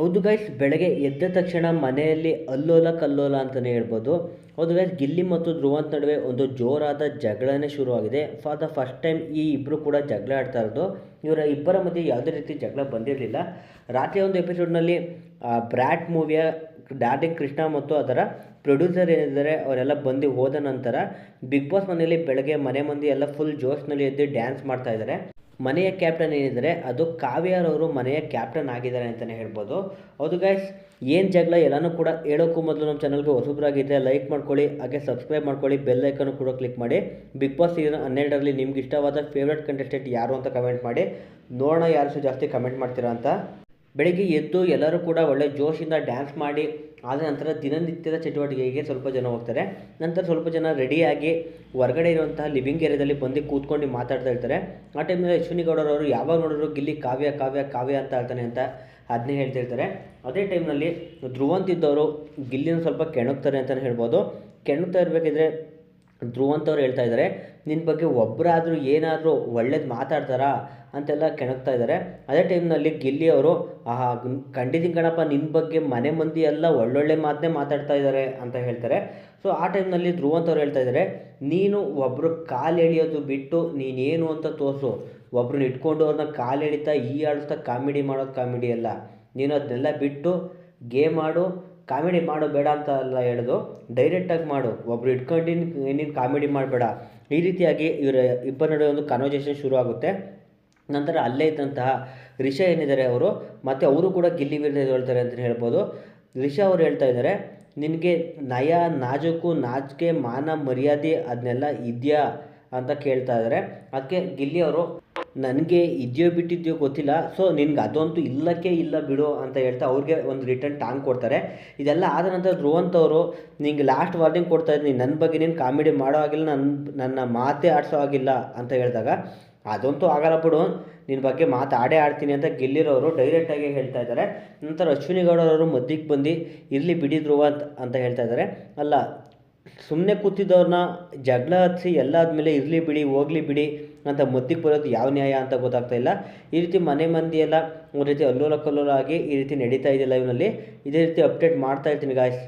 ಹೌದು ಗೈಸ್ ಬೆಳಗ್ಗೆ ಎದ್ದ ತಕ್ಷಣ ಮನೆಯಲ್ಲಿ ಅಲ್ಲೋಲ ಕಲ್ಲೋಲ ಅಂತಲೇ ಹೇಳ್ಬೋದು. ಹೌದು ಗೈಸ್ ಗಿಲ್ಲಿ ಮತ್ತು ಧ್ರುವಂತ್ ನಡುವೆ ಒಂದು ಜೋರಾದ ಜಗಳನೇ ಶುರುವಾಗಿದೆ. ಫಾರ್ ದ ಫಸ್ಟ್ ಟೈಮ್ ಈ ಇಬ್ಬರು ಕೂಡ ಜಗಳ ಆಡ್ತಾ ಇರೋದು. ಇವರ ಇಬ್ಬರ ಮಧ್ಯೆ ಯಾವುದೇ ರೀತಿ ಜಗಳ ಬಂದಿರಲಿಲ್ಲ. ರಾತ್ರಿ ಒಂದು ಎಪಿಸೋಡ್ನಲ್ಲಿ ಬ್ರ್ಯಾಟ್ ಮೂವಿಯ ಡಾರ್ಲಿಂಗ್ ಕೃಷ್ಣ ಮತ್ತು ಅದರ ಪ್ರೊಡ್ಯೂಸರ್ ಏನಿದ್ದಾರೆ, ಅವರೆಲ್ಲ ಬಂದು ಹೋದ ನಂತರ, ಬಿಗ್ ಬಾಸ್ ಮನೆಯಲ್ಲಿ ಬೆಳಗ್ಗೆ ಮನೆ ಮಂದಿ ಎಲ್ಲ ಫುಲ್ ಜೋಶ್ನಲ್ಲಿ ಎದ್ದು ಡ್ಯಾನ್ಸ್ ಮಾಡ್ತಾ ಇದ್ದಾರೆ. ಮನೆಯ ಕ್ಯಾಪ್ಟನ್ ಏನಿದ್ದಾರೆ, ಅದು ಕಾವ್ಯಾರವರು ಮನೆಯ ಕ್ಯಾಪ್ಟನ್ ಆಗಿದ್ದಾರೆ ಅಂತಲೇ ಹೇಳ್ಬೋದು. ಹೌದು ಗೈಸ್ ಏನು ಜಗಳ, ಎಲ್ಲನೂ ಕೂಡ ಹೇಳೋಕ್ಕೂ ಮೊದಲು ನಮ್ಮ ಚಾನಲ್ಗೆ ಹೊಸಬ್ರಾಗಿದ್ದರೆ ಲೈಕ್ ಮಾಡ್ಕೊಳ್ಳಿ, ಹಾಗೆ ಸಬ್ಸ್ಕ್ರೈಬ್ ಮಾಡ್ಕೊಳ್ಳಿ ಬೆಲ್ ಐಕನ್ನು ಕೂಡ ಕ್ಲಿಕ್ ಮಾಡಿ. ಬಿಗ್ ಬಾಸ್ ಸೀಸನ್ ಹನ್ನೆರಡರಲ್ಲಿ ನಿಮ್ಗೆ ಇಷ್ಟವಾದ ಫೇವ್ರೆಟ್ ಕಂಟೆಸ್ಟೆಂಟ್ ಯಾರು ಅಂತ ಕಮೆಂಟ್ ಮಾಡಿ. ನೋಡೋಣ ಯಾರು ಜಾಸ್ತಿ ಕಮೆಂಟ್ ಮಾಡ್ತೀರಾ ಅಂತ. ಬೆಳಿಗ್ಗೆ ಎದ್ದು ಎಲ್ಲರೂ ಕೂಡ ಒಳ್ಳೆ ಜೋಶಿಂದ ಡ್ಯಾನ್ಸ್ ಮಾಡಿ, ಆದ ನಂತರ ದಿನನಿತ್ಯದ ಚಟುವಟಿಕೆಗೆ ಸ್ವಲ್ಪ ಜನ ಹೋಗ್ತಾರೆ. ನಂತರ ಸ್ವಲ್ಪ ಜನ ರೆಡಿಯಾಗಿ ಹೊರಗಡೆ ಇರುವಂತಹ ಲಿವಿಂಗ್ ಏರಿಯಾದಲ್ಲಿ ಬಂದು ಕೂತ್ಕೊಂಡು ಮಾತಾಡ್ತಾ ಇರ್ತಾರೆ. ಆ ಟೈಮ್ನಲ್ಲಿ ಅಶ್ವಿನಿ ಗೌಡರವರು ಯಾವಾಗ ನೋಡಿದ್ರು ಗಿಲ್ಲಿ ಕಾವ್ಯ ಕಾವ್ಯ ಕಾವ್ಯ ಅಂತ ಹೇಳ್ತಾನೆ ಅಂತ ಅದನ್ನೇ ಹೇಳ್ತಿರ್ತಾರೆ ಅದೇ ಟೈಮ್ನಲ್ಲಿ ಧ್ರುವಂತಿದ್ದವರು ಗಿಲ್ಲಿನ ಸ್ವಲ್ಪ ಕೆಣಕ್ತಾರೆ ಅಂತಲೇ ಹೇಳ್ಬೋದು. ಕೆಣಕ್ತಾ ಇರಬೇಕಿದ್ರೆ ಧ್ರುವಂತ್ ಅಂತವ್ರು ಹೇಳ್ತಾ ಇದ್ದಾರೆ ನಿನ್ನ ಬಗ್ಗೆ ಒಬ್ಬರಾದರೂ ಏನಾದರೂ ಒಳ್ಳೇದು ಮಾತಾಡ್ತಾರಾ? ಅಂತೆಲ್ಲ ಕೆಣಕ್ತಾ ಇದ್ದಾರೆ ಅದೇ ಟೈಮ್ನಲ್ಲಿ ಗಿಲ್ಲಿ ಅವರು, ಆಹಾ ಖಂಡಿತೀನಿ ಕಣಪ್ಪ ನಿನ್ನ ಬಗ್ಗೆ ಮನೆ ಮಂದಿ ಎಲ್ಲ ಒಳ್ಳೊಳ್ಳೆ ಮಾತನ್ನೇ ಮಾತಾಡ್ತಾ ಇದ್ದಾರೆ ಅಂತ ಹೇಳ್ತಾರೆ. ಸೊ, ಆ ಟೈಮ್ನಲ್ಲಿ ಧ್ರುವ್ ಅಂತವ್ರು ಹೇಳ್ತಾ ಇದ್ದಾರೆ ನೀನು ಒಬ್ಬರು ಕಾಲು ಎಳಿಯೋದು ಬಿಟ್ಟು ನೀನೇನು ಅಂತ ತೋರಿಸು. ಒಬ್ರನ್ನ ಇಟ್ಕೊಂಡು ಅವ್ರನ್ನ ಕಾಲು ಎಳಿತಾ ಈ ಆಡಿಸ್ತಾ ಕಾಮಿಡಿ ಮಾಡೋದು ಕಾಮಿಡಿ ಅಲ್ಲ. ನೀನು ಅದನ್ನೆಲ್ಲ ಬಿಟ್ಟು ಗೇಮ್ ಆಡು ಕಾಮಿಡಿ ಮಾಡು, ಬೇಡ ಅಂತ ಅಲ್ಲ ಹೇಳೋದು ಡೈರೆಕ್ಟಾಗಿ ಮಾಡು. ಒಬ್ರು ಇಟ್ಕೊಂಡು ನೀನು ಕಾಮಿಡಿ ಮಾಡಬೇಡ. ಈ ರೀತಿಯಾಗಿ ಇವರ ಇಬ್ಬರ ನಡುವೆ ಒಂದು ಕನ್ವರ್ಜೇಷನ್ ಶುರು ಆಗುತ್ತೆ. ನಂತರ ಅಲ್ಲೇ ಇದ್ದಂತಹ ರಿಷಾ ಏನಿದ್ದಾರೆ ಅವರು, ಮತ್ತು ಅವರು ಕೂಡ ಗಿಲ್ಲಿ ವಿರುದ್ಧ ಹೇಳ್ತಾರೆ ಅಂತ ಹೇಳ್ಬೋದು. ರಿಷಾ ಅವರು ಹೇಳ್ತಾ ಇದ್ದಾರೆ, ನಿನಗೆ ನಯ, ನಾಜಕು ನಾಚಿಕೆ ಮಾನ, ಮರ್ಯಾದೆ ಅದನ್ನೆಲ್ಲ ಇದೆಯಾ? ಅಂತ ಕೇಳ್ತಾ ಇದ್ದಾರೆ. ಅದಕ್ಕೆ ಗಿಲ್ಲಿ ಅವರು ನನಗೆ ಇದೆಯೋ ಬಿಟ್ಟಿದೆಯೋ ಗೊತ್ತಿಲ್ಲ. ಸೊ ನಿನ್ಗೆ ಅದಂತೂ ಇಲ್ಲಕ್ಕೆ ಇಲ್ಲ ಬಿಡು ಅಂತ ಹೇಳ್ತಾ ಅವ್ರಿಗೆ ಒಂದು ರಿಟರ್ನ್ ಟಾಂಗ್ ಕೊಡ್ತಾರೆ. ಇದೆಲ್ಲ ಆದ ನಂತರ ಧ್ರುವಂತ್ ಅವರು, ನಿಂಗೆ ಲಾಸ್ಟ್ ವಾರ್ನಿಂಗ್ ಕೊಡ್ತಾ ಇದ್ದೀನಿ. ನನ್ನ ಬಗ್ಗೆ ನೀನು ಕಾಮಿಡಿ ಮಾಡೋ ಆಗಿಲ್ಲ ನನ್ನ ನನ್ನ ಮಾತೇ ಆಡಿಸೋ ಆಗಿಲ್ಲ ಅಂತ ಹೇಳಿದಾಗ, ಅದಂತೂ ಆಗಲ್ಲ ಬಿಡು. ನಿನ್ನ ಬಗ್ಗೆ ಮಾತಾಡೇ ಆಡ್ತೀನಿ ಅಂತ ಗೆಲ್ಲಿರೋರು ಡೈರೆಕ್ಟಾಗಿ ಹೇಳ್ತಾ ಇದ್ದಾರೆ. ನಂತರ ಅಶ್ವಿನಿ ಗೌಡರವರು ಮಧ್ಯಕ್ಕೆ ಬಂದು, ಇರಲಿ ಬಿಡಿ ಧ್ರುವಂತ್ ಅಂತ ಹೇಳ್ತಾ ಇದ್ದಾರೆ. ಅಲ್ಲ ಸುಮ್ಮನೆ ಕೂತಿದ್ದವ್ರನ್ನ ಜಗಳ ಹತ್ತಿಸಿ ಎಲ್ಲ ಆದಮೇಲೆ ಇರಲಿ ಬಿಡಿ, ಹೋಗ್ಲಿ ಬಿಡಿ ಅಂತ ಮದ್ದಿಗೆ ಬರೋದು ಯಾವ ನ್ಯಾಯ ಅಂತ ಗೊತ್ತಾಗ್ತಾ ಇಲ್ಲ. ಈ ರೀತಿ ಮನೆ ಮಂದಿ ಎಲ್ಲ ಒಂದು ರೀತಿ ಅಲ್ಲೋಲ ಕಲ್ಲೋಲ ಆಗಿ ಈ ರೀತಿ ನಡೀತಾ ಇದೆ ಲೈವ್ನಲ್ಲಿ ಇದೇ ರೀತಿ ಅಪ್ಡೇಟ್ ಮಾಡ್ತಾ ಇರ್ತೀನಿ ಗಾಯ್ಸ್